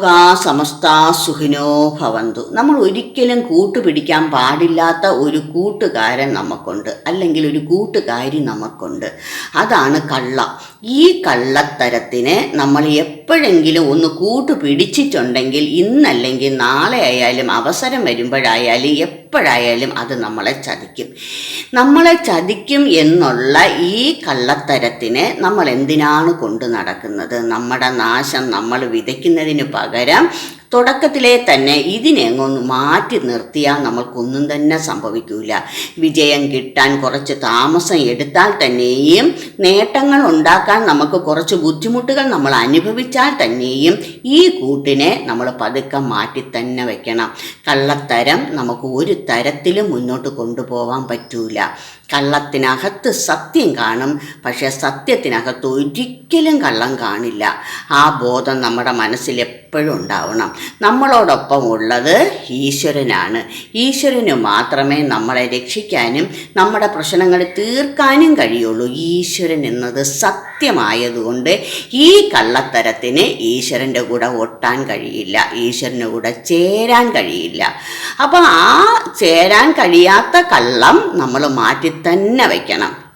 ലോകാ സമസ്ത സുഖിനോ ഭവന്തു. നമ്മൾ ഒരിക്കലും കൂട്ടുപിടിക്കാൻ പാടില്ലാത്ത ഒരു കൂട്ടുകാരൻ നമുക്കുണ്ട്. അല്ലെങ്കിൽ ഒരു കൂട്ടുകാരി നമുക്കുണ്ട്. അതാണ് കള്ള. ഈ കള്ളത്തരത്തിന് നമ്മൾ എപ്പോഴെങ്കിലും ഒന്ന് കൂട്ടു പിടിച്ചിട്ടുണ്ടെങ്കിൽ ഇന്നല്ലെങ്കിൽ നാളെ ആയാലും അവസരം വരുമ്പോഴായാലും എപ്പോഴായാലും അത് നമ്മളെ ചതിക്കും. നമ്മളെ ചതിക്കും എന്നുള്ള ഈ കള്ളത്തരത്തിന് നമ്മൾ എന്തിനാണ് കൊണ്ടു നടക്കുന്നത്? നമ്മുടെ നാശം നമ്മൾ വിതയ്ക്കുന്നതിന് പകരം തുടക്കത്തിലെ തന്നെ ഇതിനെ മാറ്റി നിർത്തിയാൽ നമ്മൾക്കൊന്നും തന്നെ സംഭവിക്കൂല. വിജയം കിട്ടാൻ കുറച്ച് താമസം എടുത്താൽ തന്നെയും നേട്ടങ്ങൾ ഉണ്ടാക്കാൻ നമുക്ക് കുറച്ച് ബുദ്ധിമുട്ടുകൾ നമ്മൾ അനുഭവിച്ചാൽ തന്നെയും ഈ കൂട്ടിനെ നമ്മൾ പതുക്കെ മാറ്റി തന്നെ വെക്കണം. കള്ളത്തരം നമുക്ക് ഒരു തരത്തിലും മുന്നോട്ട് കൊണ്ടുപോകാൻ പറ്റൂല. കള്ളത്തിനകത്ത് സത്യം കാണും പക്ഷേ സത്യത്തിനകത്ത് ഒരിക്കലും കള്ളം കാണില്ല. ആ ബോധം നമ്മുടെ മനസ്സിൽ എപ്പോഴും ഉണ്ടാവണം. നമ്മളോടൊപ്പം ഉള്ളത് ഈശ്വരനാണ്. ഈശ്വരന് മാത്രമേ നമ്മളെ രക്ഷിക്കാനും നമ്മുടെ പ്രശ്നങ്ങൾ തീർക്കാനും കഴിയുള്ളൂ. ഈശ്വരൻ എന്നത് സത്യമായതുകൊണ്ട് ഈ കള്ളത്തരത്തിന് ഈശ്വരന്റെ കൂടെ ഒട്ടാൻ കഴിയില്ല. ഈശ്വരന്റെ കൂടെ ചേരാൻ കഴിയില്ല. അപ്പോൾ ആ ചേരാൻ കഴിയാത്ത കള്ളം നമ്മൾ മാറ്റി തന്നെ വയ്ക്കണം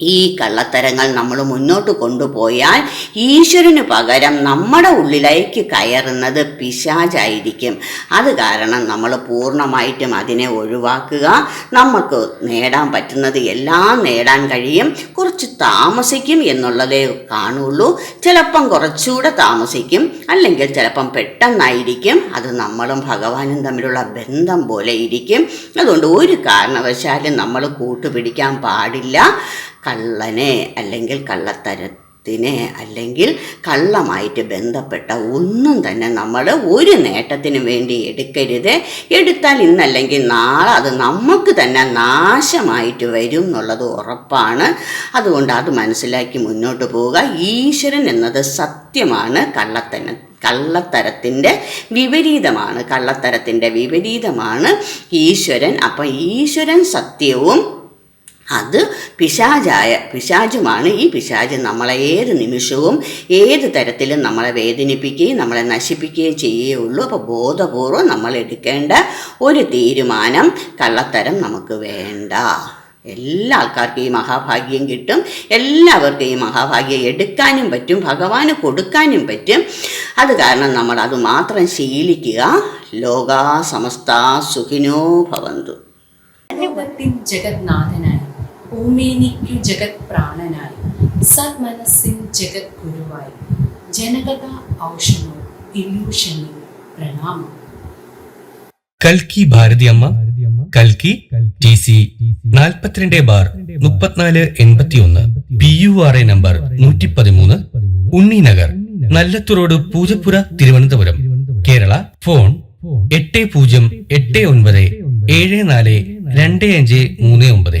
ഈ കള്ളത്തരങ്ങൾ നമ്മൾ മുന്നോട്ട് കൊണ്ടുപോയാൽ ഈശ്വരന് പകരം നമ്മുടെ ഉള്ളിലേക്ക് കയറുന്നത് പിശാചായിരിക്കും. അത് കാരണം നമ്മൾ പൂർണമായിട്ടും അതിനെ ഒഴിവാക്കുക. നമുക്ക് നേടാൻ പറ്റുന്നത് എല്ലാം നേടാൻ കഴിയും. കുറച്ച് താമസിക്കും എന്നുള്ളതേ കാണുള്ളൂ. ചിലപ്പം കുറച്ചുകൂടെ താമസിക്കും. അല്ലെങ്കിൽ ചിലപ്പം പെട്ടെന്നായിരിക്കും. അത് നമ്മളും ഭഗവാനും തമ്മിലുള്ള ബന്ധം പോലെ ഇരിക്കും. അതുകൊണ്ട് ഒരു കാരണവശാലും നമ്മൾ കൂട്ടുപിടിക്കാൻ പാടില്ല. കള്ളനെ അല്ലെങ്കിൽ കള്ളത്തരത്തിനെ അല്ലെങ്കിൽ കള്ളമായിട്ട് ബന്ധപ്പെട്ട ഒന്നും തന്നെ നമ്മൾ ഒരു നേട്ടത്തിന് വേണ്ടി എടുക്കരുത്. എടുത്താൽ ഇന്നല്ലെങ്കിൽ നാളെ അത് നമുക്ക് തന്നെ നാശമായിട്ട് വരും എന്നുള്ളത് ഉറപ്പാണ്. അതുകൊണ്ട് അത് മനസ്സിലാക്കി മുന്നോട്ട് പോവുക. ഈശ്വരൻ എന്നത് സത്യമാണ്. കള്ളത്തന കള്ളത്തരത്തിന്റെ വിപരീതമാണ്. കള്ളത്തരത്തിന്റെ വിപരീതമാണ് ഈശ്വരൻ. അപ്പം ഈശ്വരൻ സത്യവും അത് പിശാചായ പിശാചുമാണ്. ഈ പിശാച് നമ്മളെ ഏത് നിമിഷവും ഏത് തരത്തിലും നമ്മളെ വേദനിപ്പിക്കുകയും നമ്മളെ നശിപ്പിക്കുകയും ചെയ്യുകയുള്ളൂ അപ്പോൾ ബോധപൂർവം നമ്മൾ എടുക്കേണ്ട ഒരു തീരുമാനം കള്ളത്തരം നമുക്ക് വേണ്ട. എല്ലാ ആൾക്കാർക്കും ഈ മഹാഭാഗ്യം കിട്ടും. എല്ലാവർക്കും ഈ മഹാഭാഗ്യം എടുക്കാനും പറ്റും ഭഗവാന് കൊടുക്കാനും പറ്റും. അത് കാരണം നമ്മൾ അത് മാത്രം ശീലിക്കുക. ലോകാ സമസ്ത സുഖിനോ ഭവന്തു. ലോകത്തിൻ ഭൂമേനിക്കു ജഗത് പ്രാണനായി സന്മനസ്സിൻ ജഗത് ഗുരുവായി ജനകഥ ഔഷണോ ഇല്യൂഷനിൽ പ്രണാമം. കൽക്കി ഭാരതിയമ്മ കൽക്കി ടി സി നാൽപ്പത്തിരണ്ട് ബാർ മുപ്പത്തിനാല് എൺപത്തിയൊന്ന് P you are A number നൂറ്റി പതിമൂന്ന് ഉണ്ണിനഗർ നല്ലത്തു റോഡ് പൂജപ്പുര തിരുവനന്തപുരം. കേരള ഫോൺ എട്ട് പൂജ്യം എട്ട് ഒൻപത് ഏഴ് നാല് രണ്ട് അഞ്ച് മൂന്ന് ഒമ്പത്